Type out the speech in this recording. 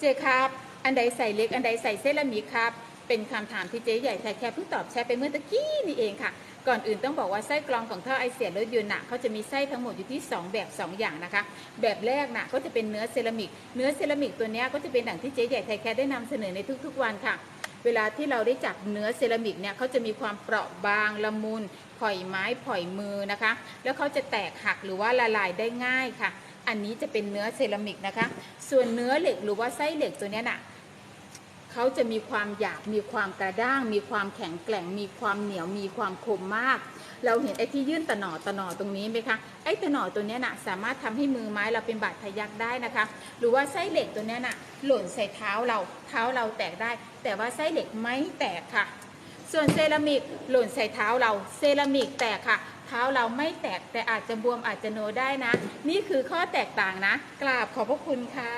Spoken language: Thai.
เจครับ อันใดใส่เล็ก อันใดใส่เซรามิกครับ เป็นคำถามที่เจ๊ใหญ่ไทยแคร์เพิ่งตอบแชทไปเมื่อตะกี้นี่เองค่ะ ก่อนอื่นต้องบอกว่าไส้กรองของท่อไอเสียรถยนต์น่ะเขาจะมีไส้ทั้งหมดอยู่ที่ 2 แบบ 2 อย่างนะคะ แบบแรกน่ะก็จะเป็นเนื้อเซรามิก เนื้อเซรามิกตัวนี้ก็จะเป็นดั่งที่เจ๊ใหญ่ไทยแคร์ได้นำเสนอในทุกๆวันค่ะ เวลาที่เราได้จับเนื้อเซรามิกเนี่ยเขาจะมีความเปราะบางละมุนผ่อยไม้ผ่อยมือนะคะ แล้วเขาจะแตกหักหรือว่าละลายได้ง่ายค่ะ อันนี้จะเป็นเนื้อเซรามิกนะคะ ส่วนเนื้อเหล็กหรือว่าไส้เหล็กตัวนี้น่ะเขาจะมีความหยาบมีความกระด้าง มีความแข็งแกร่ง มีความเหนียวมีความคมมาก เราเห็นไอ้ที่ยื่นตะหนอตะหนอตรงนี้ไหมคะไอ้ตะหนอตัวนี้น่ะสามารถทำให้มือไม้เราเป็นบาดทะยักได้นะคะ หรือว่าไส้เหล็กตัวนี้น่ะหล่นใส่เท้าเราเท้าเราแตกได้ แต่ว่าไส้เหล็กไม่แตกค่ะ ส่วนเซรามิกหล่นใส่เท้าเราเซรามิกแตกค่ะ เท้าเราไม่แตกแต่อาจจะบวมอาจจะโนได้นะ นี่คือข้อแตกต่างนะ กราบขอบพระคุณค่ะ